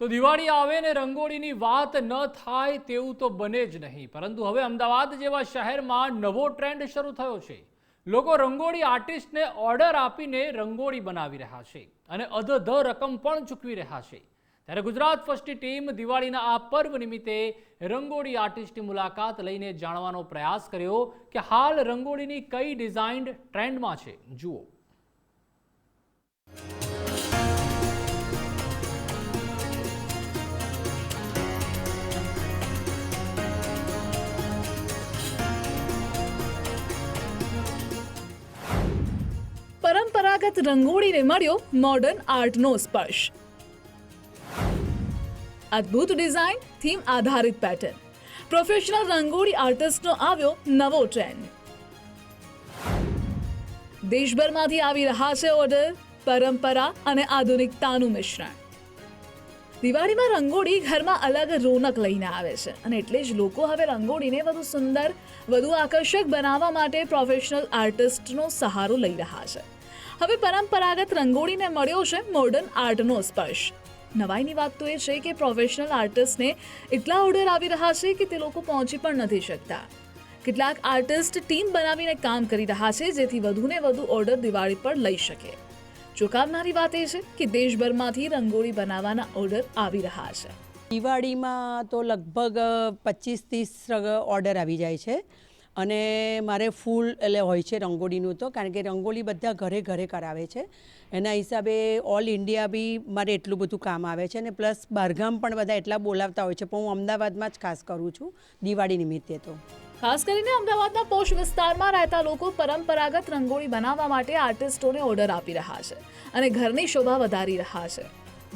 તો દિવાળી આવે ને રંગોળીની વાત ન થાય તેવું તો બને જ નહીં. પરંતુ હવે અમદાવાદ જેવા શહેરમાં નવો ટ્રેન્ડ શરૂ થયો છે. લોકો રંગોળી આર્ટિસ્ટને ઓર્ડર આપીને રંગોળી બનાવી રહ્યા છે અને અધધ રકમ પણ ચૂકવી રહ્યા છે. ત્યારે ગુજરાત ફર્સ્ટની ટીમ દિવાળીના આ પર્વ નિમિત્તે રંગોળી આર્ટિસ્ટની મુલાકાત લઈને જાણવાનો પ્રયાસ કર્યો કે હાલ રંગોળીની કઈ ડિઝાઇન ટ્રેન્ડમાં છે. જુઓ. પરંપરાગત રંગોળીને મળ્યો મોડર્ન આર્ટનો સ્પર્શ. અદ્ભુત ડિઝાઇન થીમ આધારિત પેટર્ન પ્રોફેશનલ રંગોળી આર્ટિસ્ટનો આવ્યો નવો ટ્રેન્ડ દેશભરમાંથી આવી રહ્યા છે ઓર્ડર પરંપરા અને આધુનિકતાનું મિશ્રણ. દિવાળીમાં રંગોળી ઘરમાં અલગ રોનક લઈને આવે છે અને એટલે જ લોકો હવે રંગોળીને વધુ સુંદર, વધુ આકર્ષક બનાવવા માટે પ્રોફેશનલ આર્ટિસ્ટનો સહારો લઈ રહ્યા છે. હવે પરંપરાગત રંગોળીને મળ્યો છે મોડર્ન આર્ટનો સ્પર્શ. નવાઈની વાત તો એ છે કે પ્રોફેશનલ આર્ટિસ્ટને એટલા ઓર્ડર આવી રહ્યા છે કે તે લોકો પહોંચી પણ નથી શકતા. કેટલાક આર્ટિસ્ટ ટીમ બનાવીને કામ કરી રહ્યા છે જેથી વધુને વધુ ઓર્ડર દિવાળી પર લઈ શકે. ચોંકાવનારી વાત એ છે કે દેશભરમાંથી રંગોળી બનાવવાના ઓર્ડર આવી રહ્યા છે. દિવાળીમાં તો લગભગ પચીસ ત્રીસ ઓર્ડર આવી જાય છે. અને મારે ફૂલ, એટલે હોય છે રંગોળીનું તો, કારણ કે રંગોળી બધા ઘરે ઘરે કરાવે છે. એના હિસાબે ઓલ ઇન્ડિયા બી મારે એટલું બધું કામ આવે છે અને પ્લસ બહારગામ પણ બધા એટલા બોલાવતા હોય છે, પણ હું અમદાવાદમાં જ ખાસ કરું છું, દિવાળી નિમિત્તે તો. ખાસ કરીને અમદાવાદના પોશ વિસ્તારમાં રહેતા લોકો પરંપરાગત રંગોળી બનાવવા માટે આર્ટિસ્ટોને ઓર્ડર આપી રહ્યા છે અને ઘરની શોભા વધારી રહ્યા છે.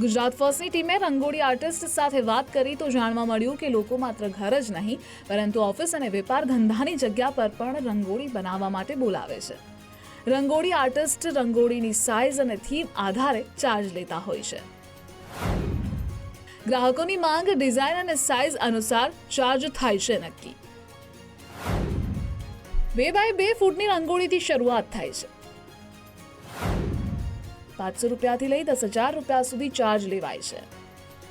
ગુજરાત ફર્સ્ટની ટીમે રંગોળી આર્ટિસ્ટ સાથે વાત કરી તો જાણવા મળ્યું કે લોકો માત્ર ઘર જ નહીં, પરંતુ ઓફિસ અને વેપાર ધંધાની જગ્યા પર પણ રંગોળી બનાવવા માટે બોલાવે છે. રંગોળી આર્ટિસ્ટ રંગોળીની સાઇઝ અને થીમ આધારે ચાર્જ લેતા હોય છે. ગ્રાહકોની માંગ ડિઝાઇન અને સાઇઝ અનુસાર ચાર્જ થાય છે નક્કી. બે બાય બે ફૂટની રંગોળીથી શરૂઆત થાય છે. પાંચસો રૂપિયાથી લઈ દસ હજાર રૂપિયા સુધી ચાર્જ લેવાય છે.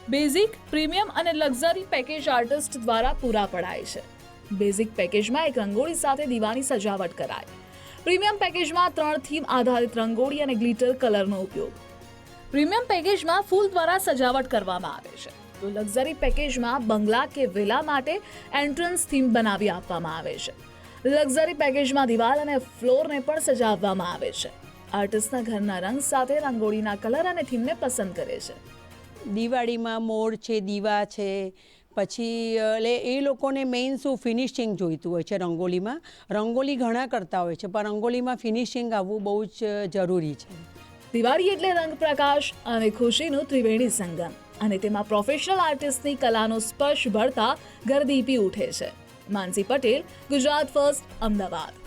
બેઝિક પ્રીમિયમ અને લક્ઝરી પેકેજ આર્ટિસ્ટ દ્વારા પૂરા પડાય છે. બેઝિક પેકેજમાં એક રંગોળી સાથે દીવાની સજાવટ કરાય. પ્રીમિયમ પેકેજમાં ત્રણ થીમ આધારિત રંગોળી અને ગ્લિટર કલરનો ઉપયોગ. પ્રીમિયમ પેકેજમાં ફૂલ દ્વારા સજાવટ કરવામાં આવે છે. તો લક્ઝરી પેકેજમાં બંગલા કે વિલા માટે એન્ટ્રન્સ થીમ બનાવી આપવામાં આવે છે. લક્ઝરી પેકેજમાં દિવાલ અને ફ્લોરને પણ સજાવવામાં આવે છે. આર્ટિસ્ટના ઘરના રંગ સાથે રંગોળીના કલર અને થીમને પસંદ કરે છે. દિવાળીમાં મોર છે દીવા છે પછી એટલે એ લોકોને મેઇન શું ફિનિશિંગ જોઈતું હોય છે રંગોલીમાં રંગોલી ઘણા કરતા હોય છે પણ રંગોલીમાં ફિનિશિંગ આવવું બહુ જ જરૂરી છે. દિવાળી એટલે રંગ પ્રકાશ અને ખુશીનું ત્રિવેણી સંગમ. અને તેમાં પ્રોફેશનલ આર્ટિસ્ટની કલાનો સ્પર્શ ભળતા ગરદીપી ઉઠે છે. માનસી પટેલ ગુજરાત ફર્સ્ટ અમદાવાદ.